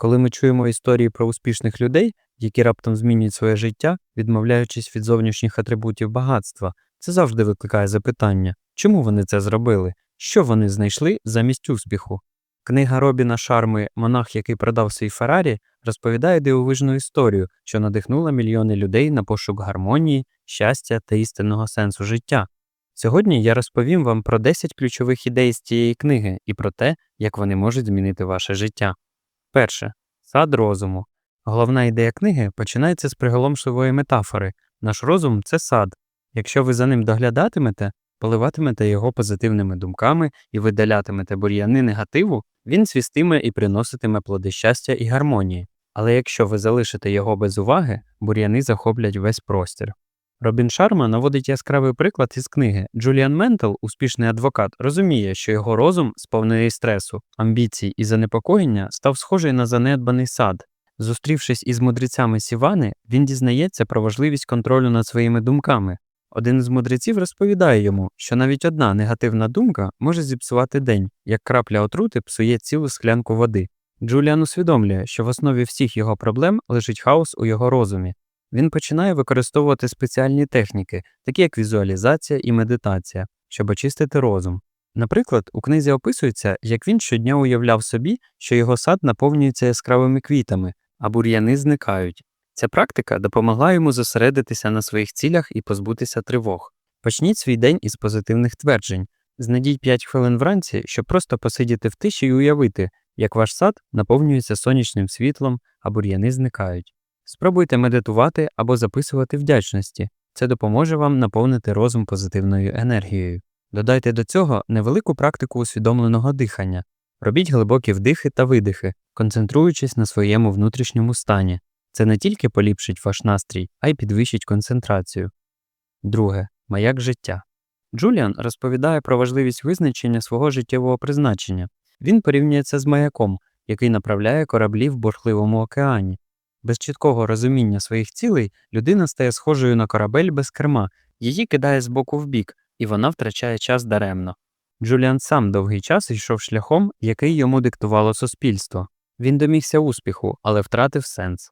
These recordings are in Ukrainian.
Коли ми чуємо історії про успішних людей, які раптом змінюють своє життя, відмовляючись від зовнішніх атрибутів багатства, це завжди викликає запитання, чому вони це зробили, що вони знайшли замість успіху. Книга Робіна Шарми Монах, який продав свій Феррарі, розповідає дивовижну історію, що надихнула мільйони людей на пошук гармонії, щастя та істинного сенсу життя. Сьогодні я розповім вам про 10 ключових ідей з цієї книги і про те, як вони можуть змінити ваше життя. Перше сад розуму. Головна ідея книги починається з приголомшливої метафори. Наш розум це сад. Якщо ви за ним доглядатимете, поливатимете його позитивними думками і видалятимете бур'яни негативу, він цвістиме і приноситиме плоди щастя і гармонії. Але якщо ви залишите його без уваги, бур'яни захоплять весь простір. Робін Шарма наводить яскравий приклад із книги. Джуліан Ментел, успішний адвокат, розуміє, що його розум, сповнений стресу, амбіцій і занепокоєння, став схожий на занедбаний сад. Зустрівшись із мудрецями Сівани, він дізнається про важливість контролю над своїми думками. Один із мудреців розповідає йому, що навіть одна негативна думка може зіпсувати день, як крапля отрути псує цілу склянку води. Джуліан усвідомлює, що в основі всіх його проблем лежить хаос у його розумі. Він починає використовувати спеціальні техніки, такі як візуалізація і медитація, щоб очистити розум. Наприклад, у книзі описується, як він щодня уявляв собі, що його сад наповнюється яскравими квітами, а бур'яни зникають. Ця практика допомогла йому зосередитися на своїх цілях і позбутися тривог. Почніть свій день із позитивних тверджень. Знайдіть 5 хвилин вранці, щоб просто посидіти в тиші і уявити, як ваш сад наповнюється сонячним світлом, а бур'яни зникають. Спробуйте медитувати або записувати вдячності. Це допоможе вам наповнити розум позитивною енергією. Додайте до цього невелику практику усвідомленого дихання. Робіть глибокі вдихи та видихи, концентруючись на своєму внутрішньому стані. Це не тільки поліпшить ваш настрій, а й підвищить концентрацію. Друге маяк життя. Джуліан розповідає про важливість визначення свого життєвого призначення. Він порівнює це з маяком, який направляє кораблі в бурхливому океані. Без чіткого розуміння своїх цілей людина стає схожою на корабель без керма, її кидає з боку в бік, і вона втрачає час даремно. Джуліан сам довгий час йшов шляхом, який йому диктувало суспільство. Він домігся успіху, але втратив сенс.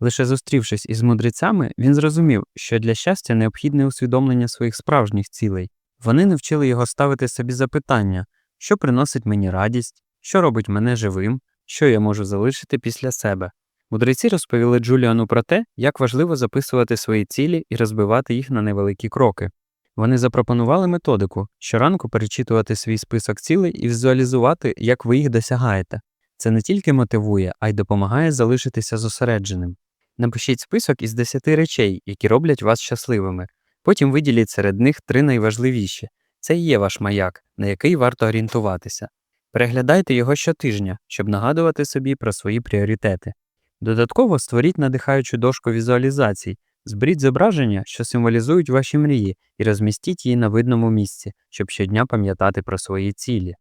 Лише зустрівшись із мудрецями, він зрозумів, що для щастя необхідне усвідомлення своїх справжніх цілей. Вони навчили його ставити собі запитання, що приносить мені радість, що робить мене живим, що я можу залишити після себе. Мудреці розповіли Джуліану про те, як важливо записувати свої цілі і розбивати їх на невеликі кроки. Вони запропонували методику щоранку перечитувати свій список цілей і візуалізувати, як ви їх досягаєте. Це не тільки мотивує, а й допомагає залишитися зосередженим. Напишіть список із 10 речей, які роблять вас щасливими. Потім виділіть серед них три найважливіші. Це і є ваш маяк, на який варто орієнтуватися. Переглядайте його щотижня, щоб нагадувати собі про свої пріоритети. Додатково створіть надихаючу дошку візуалізацій, зберіть зображення, що символізують ваші мрії, і розмістіть її на видному місці, щоб щодня пам'ятати про свої цілі.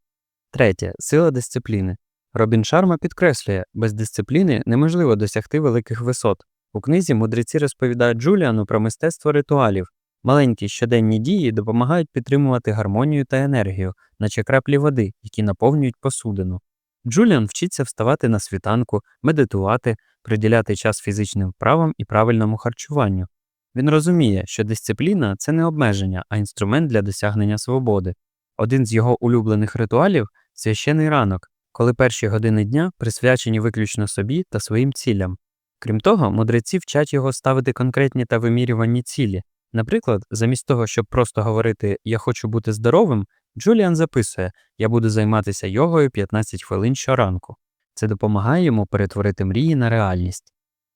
Третє сила дисципліни. Робін Шарма підкреслює, без дисципліни неможливо досягти великих висот. У книзі мудреці розповідають Джуліану про мистецтво ритуалів. Маленькі щоденні дії допомагають підтримувати гармонію та енергію, наче краплі води, які наповнюють посудину. Джуліан вчиться вставати на світанку, медитувати, приділяти час фізичним вправам і правильному харчуванню. Він розуміє, що дисципліна це не обмеження, а інструмент для досягнення свободи. Один з його улюблених ритуалів священий ранок, коли перші години дня присвячені виключно собі та своїм цілям. Крім того, мудреці вчать його ставити конкретні та вимірювані цілі. Наприклад, замість того, щоб просто говорити Я хочу бути здоровим, Джуліан записує Я буду займатися йогою 15 хвилин щоранку. Це допомагає йому перетворити мрії на реальність.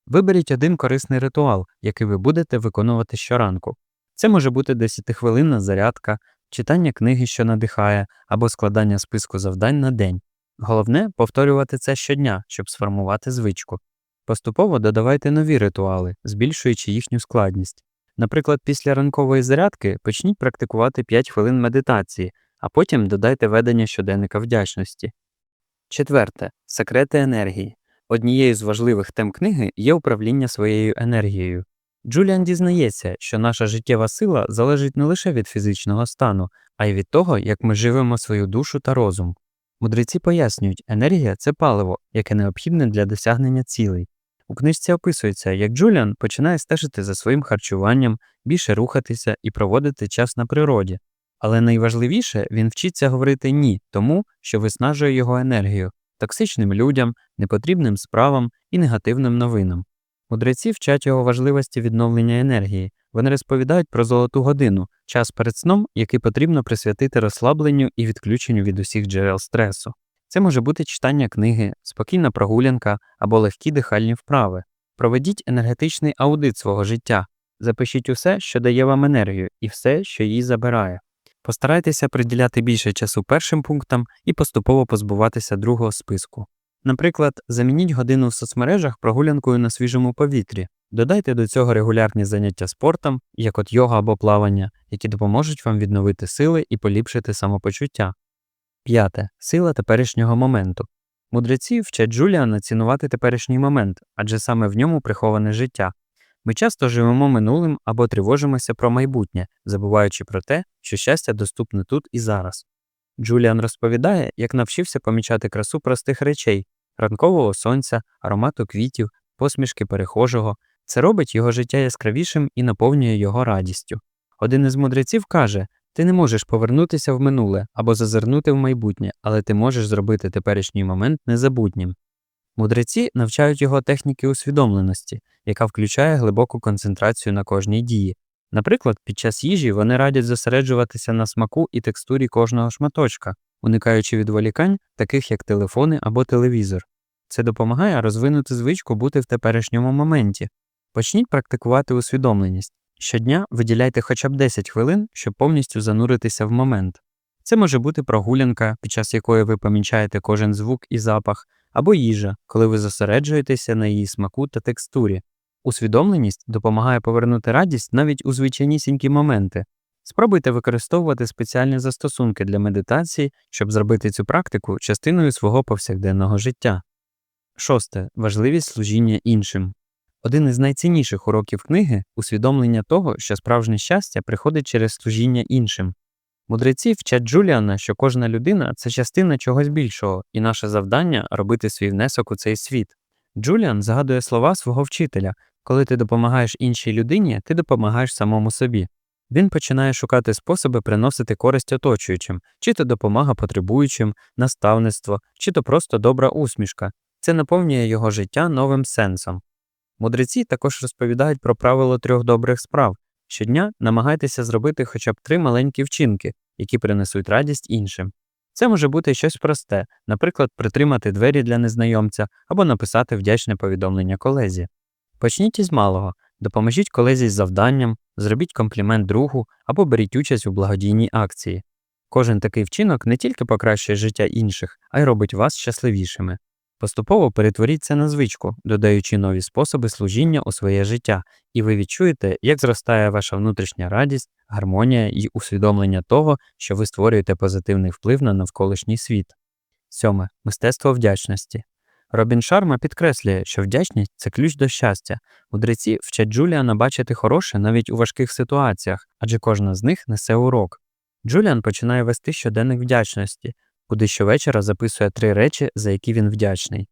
Виберіть один корисний ритуал, який ви будете виконувати щоранку. Це може бути 10-хвилинна зарядка, читання книги, що надихає, або складання списку завдань на день. Головне повторювати це щодня, щоб сформувати звичку. Поступово додавайте нові ритуали, збільшуючи їхню складність. Наприклад, після ранкової зарядки почніть практикувати 5 хвилин медитації, а потім додайте ведення щоденника вдячності. Четверте секрети енергії. Однією з важливих тем книги є управління своєю енергією. Джуліан дізнається, що наша життєва сила залежить не лише від фізичного стану, а й від того, як ми живемо свою душу та розум. Мудреці пояснюють, енергія це паливо, яке необхідне для досягнення цілей. У книжці описується, як Джуліан починає стежити за своїм харчуванням, більше рухатися і проводити час на природі. Але найважливіше він вчиться говорити ні тому, що виснажує його енергію, токсичним людям, непотрібним справам і негативним новинам. Мудреці вчать його важливості відновлення енергії. Вони розповідають про золоту годину, час перед сном, який потрібно присвятити розслабленню і відключенню від усіх джерел стресу. Це може бути читання книги, спокійна прогулянка або легкі дихальні вправи. Проведіть енергетичний аудит свого життя, запишіть усе, що дає вам енергію, і все, що її забирає. Постарайтеся приділяти більше часу першим пунктам і поступово позбуватися другого списку. Наприклад, замініть годину в соцмережах прогулянкою на свіжому повітрі. Додайте до цього регулярні заняття спортом, як от йога або плавання, які допоможуть вам відновити сили і поліпшити самопочуття. П'яте. Сила теперішнього моменту. Мудреці вчать Джуліана цінувати теперішній момент, адже саме в ньому приховане життя. Ми часто живемо минулим або тривожимося про майбутнє, забуваючи про те, що щастя доступне тут і зараз. Джуліан розповідає, як навчився помічати красу простих речей ранкового сонця, аромату квітів, посмішки перехожого. Це робить його життя яскравішим і наповнює його радістю. Один із мудреців каже: ти не можеш повернутися в минуле або зазирнути в майбутнє, але ти можеш зробити теперішній момент незабутнім. Мудреці навчають його техніки усвідомленості, яка включає глибоку концентрацію на кожній дії. Наприклад, під час їжі вони радять зосереджуватися на смаку і текстурі кожного шматочка, уникаючи відволікань, таких як телефони або телевізор. Це допомагає розвинути звичку бути в теперішньому моменті. Почніть практикувати усвідомленість. Щодня виділяйте хоча б 10 хвилин, щоб повністю зануритися в момент. Це може бути прогулянка, під час якої ви помічаєте кожен звук і запах, або їжа, коли ви зосереджуєтеся на її смаку та текстурі. Усвідомленість допомагає повернути радість навіть у звичайнісінькі моменти. Спробуйте використовувати спеціальні застосунки для медитації, щоб зробити цю практику частиною свого повсякденного життя. Шосте. Важливість служіння іншим. Один із найцінніших уроків книги усвідомлення того, що справжнє щастя приходить через служіння іншим. Мудреці вчать Джуліана, що кожна людина це частина чогось більшого, і наше завдання робити свій внесок у цей світ. Джуліан згадує слова свого вчителя коли ти допомагаєш іншій людині, ти допомагаєш самому собі. Він починає шукати способи приносити користь оточуючим, чи то допомога потребуючим, наставництво, чи то просто добра усмішка. Це наповнює його життя новим сенсом. Мудреці також розповідають про правило трьох добрих справ щодня намагайтеся зробити хоча б три маленькі вчинки, які принесуть радість іншим. Це може бути щось просте, наприклад, притримати двері для незнайомця або написати вдячне повідомлення колезі. Почніть із малого, допоможіть колезі з завданням, зробіть комплімент другу або беріть участь у благодійній акції. Кожен такий вчинок не тільки покращує життя інших, а й робить вас щасливішими. Поступово перетворіть це на звичку, додаючи нові способи служіння у своє життя, і ви відчуєте, як зростає ваша внутрішня радість, гармонія і усвідомлення того, що ви створюєте позитивний вплив на навколишній світ. Сьоме мистецтво вдячності. Робін Шарма підкреслює, що вдячність це ключ до щастя. Мудреці вчать Джуліана бачити хороше навіть у важких ситуаціях, адже кожна з них несе урок. Джуліан починає вести щоденник вдячності, куди щовечора записує три речі, за які він вдячний.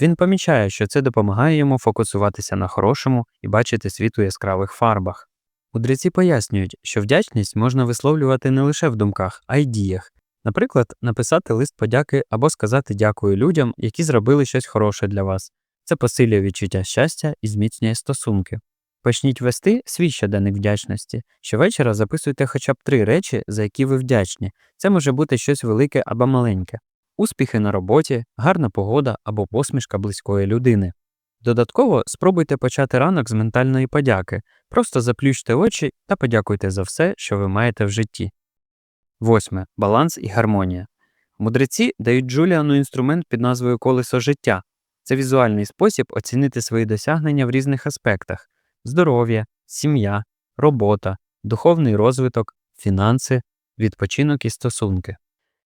Він помічає, що це допомагає йому фокусуватися на хорошому і бачити світ у яскравих фарбах. Мудреці пояснюють, що вдячність можна висловлювати не лише в думках, а й діях. Наприклад, написати лист подяки або сказати дякую людям, які зробили щось хороше для вас. Це посилює відчуття щастя і зміцнює стосунки. Почніть вести свій щоденник вдячності. Щовечора записуйте хоча б три речі, за які ви вдячні. Це може бути щось велике або маленьке, успіхи на роботі, гарна погода або посмішка близької людини. Додатково спробуйте почати ранок з ментальної подяки, просто заплющте очі та подякуйте за все, що ви маєте в житті. Восьме. Баланс і гармонія. Мудреці дають Джуліану інструмент під назвою Колесо життя. Це візуальний спосіб оцінити свої досягнення в різних аспектах здоров'я, сім'я, робота, духовний розвиток, фінанси, відпочинок і стосунки.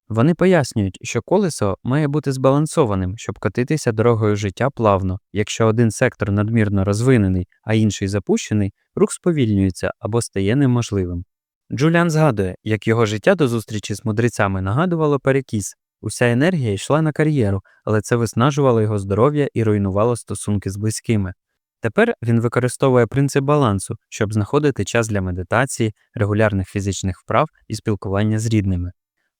Вони пояснюють, що колесо має бути збалансованим, щоб котитися дорогою життя плавно. Якщо один сектор надмірно розвинений, а інший запущений, рух сповільнюється або стає неможливим. Джуліан згадує, як його життя до зустрічі з мудрецями нагадувало перекіс. Уся енергія йшла на кар'єру, але це виснажувало його здоров'я і руйнувало стосунки з близькими. Тепер він використовує принцип балансу, щоб знаходити час для медитації, регулярних фізичних вправ і спілкування з рідними.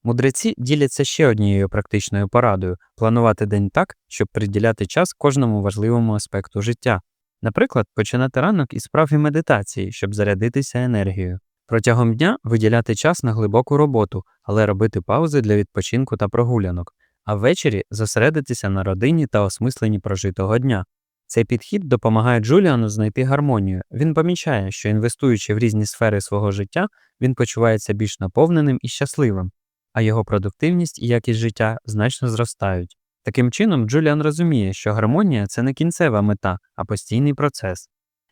Мудреці діляться ще однією практичною порадою планувати день так, щоб приділяти час кожному важливому аспекту життя. Наприклад, починати ранок із справ і медитації, щоб зарядитися енергією. Протягом дня виділяти час на глибоку роботу, але робити паузи для відпочинку та прогулянок, а ввечері зосередитися на родині та осмисленні прожитого дня. Цей підхід допомагає Джуліану знайти гармонію. Він помічає, що інвестуючи в різні сфери свого життя, він почувається більш наповненим і щасливим, а його продуктивність і якість життя значно зростають. Таким чином, Джуліан розуміє, що гармонія це не кінцева мета, а постійний процес.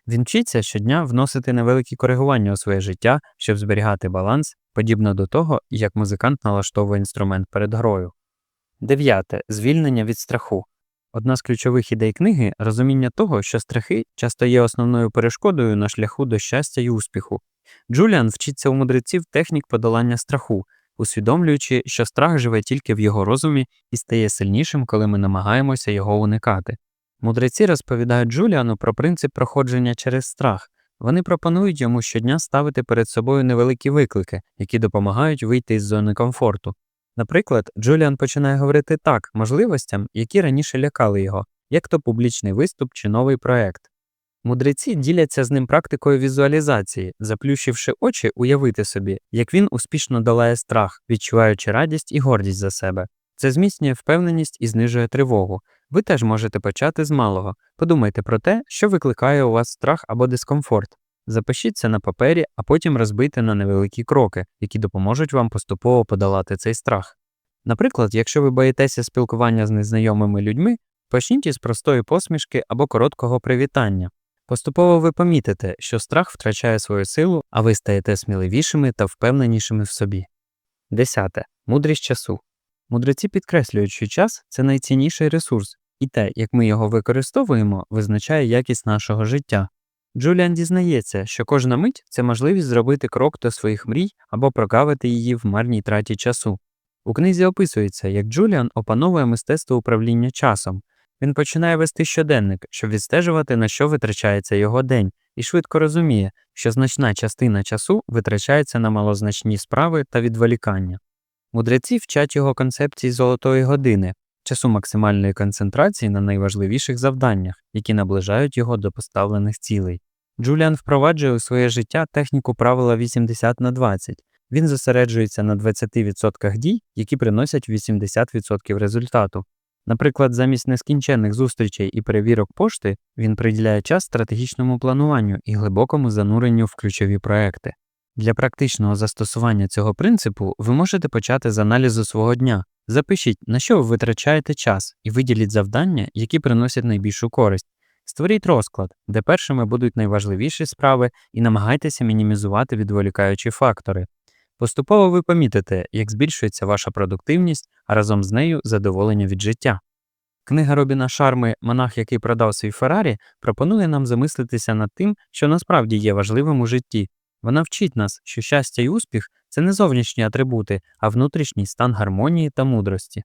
Він вчиться щодня вносити невеликі коригування у своє життя, щоб зберігати баланс, подібно до того, як музикант налаштовує інструмент перед грою. Дев'яте звільнення від страху. Одна з ключових ідей книги розуміння того, що страхи часто є основною перешкодою на шляху до щастя і успіху. Джуліан вчиться у мудреців технік подолання страху, усвідомлюючи, що страх живе тільки в його розумі і стає сильнішим, коли ми намагаємося його уникати. Мудреці розповідають Джуліану про принцип проходження через страх. Вони пропонують йому щодня ставити перед собою невеликі виклики, які допомагають вийти із зони комфорту. Наприклад, Джуліан починає говорити так можливостям, які раніше лякали його, як то публічний виступ чи новий проект. Мудреці діляться з ним практикою візуалізації, заплющивши очі, уявити собі, як він успішно долає страх, відчуваючи радість і гордість за себе. Це зміцнює впевненість і знижує тривогу. Ви теж можете почати з малого. Подумайте про те, що викликає у вас страх або дискомфорт. Запишіться на папері, а потім розбийте на невеликі кроки, які допоможуть вам поступово подолати цей страх. Наприклад, якщо ви боїтеся спілкування з незнайомими людьми, почніть із простої посмішки або короткого привітання. Поступово ви помітите, що страх втрачає свою силу, а ви стаєте сміливішими та впевненішими в собі. Десяте. Мудрість часу. Мудреці підкреслюють, що час це найцінніший ресурс, і те, як ми його використовуємо, визначає якість нашого життя. Джуліан дізнається, що кожна мить це можливість зробити крок до своїх мрій або прокавити її в марній траті часу. У книзі описується, як Джуліан опановує мистецтво управління часом. Він починає вести щоденник, щоб відстежувати, на що витрачається його день, і швидко розуміє, що значна частина часу витрачається на малозначні справи та відволікання. Мудреці вчать його концепції золотої години, часу максимальної концентрації на найважливіших завданнях, які наближають його до поставлених цілей. Джуліан впроваджує у своє життя техніку правила 80 на 20. Він зосереджується на 20% дій, які приносять 80% результату. Наприклад, замість нескінченних зустрічей і перевірок пошти він приділяє час стратегічному плануванню і глибокому зануренню в ключові проекти. Для практичного застосування цього принципу ви можете почати з аналізу свого дня. Запишіть, на що ви витрачаєте час, і виділіть завдання, які приносять найбільшу користь. Створіть розклад, де першими будуть найважливіші справи, і намагайтеся мінімізувати відволікаючі фактори. Поступово ви помітите, як збільшується ваша продуктивність, а разом з нею задоволення від життя. Книга Робіна Шарми Монах, який продав свій Феррарі, пропонує нам замислитися над тим, що насправді є важливим у житті. Вона вчить нас, що щастя і успіх це не зовнішні атрибути, а внутрішній стан гармонії та мудрості.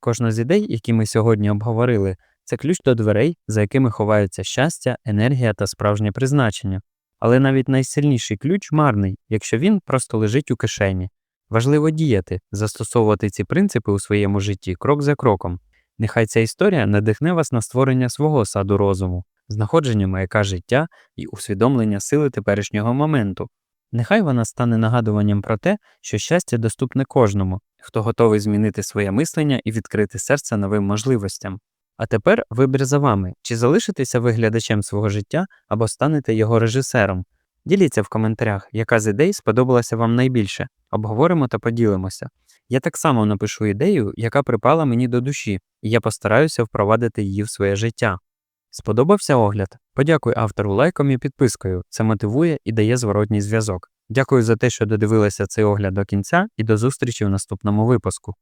Кожна з ідей, які ми сьогодні обговорили, це ключ до дверей, за якими ховаються щастя, енергія та справжнє призначення. Але навіть найсильніший ключ марний, якщо він просто лежить у кишені. Важливо діяти, застосовувати ці принципи у своєму житті крок за кроком. Нехай ця історія надихне вас на створення свого саду розуму, знаходження маяка життя і усвідомлення сили теперішнього моменту. Нехай вона стане нагадуванням про те, що щастя доступне кожному, хто готовий змінити своє мислення і відкрити серце новим можливостям. А тепер вибір за вами, чи залишитеся ви глядачем свого життя або станете його режисером. Діліться в коментарях, яка з ідей сподобалася вам найбільше. Обговоримо та поділимося. Я так само напишу ідею, яка припала мені до душі, і я постараюся впровадити її в своє життя. Сподобався огляд? Подякуй автору лайком і підпискою. Це мотивує і дає зворотній зв'язок. Дякую за те, що додивилися цей огляд до кінця, і до зустрічі в наступному випуску.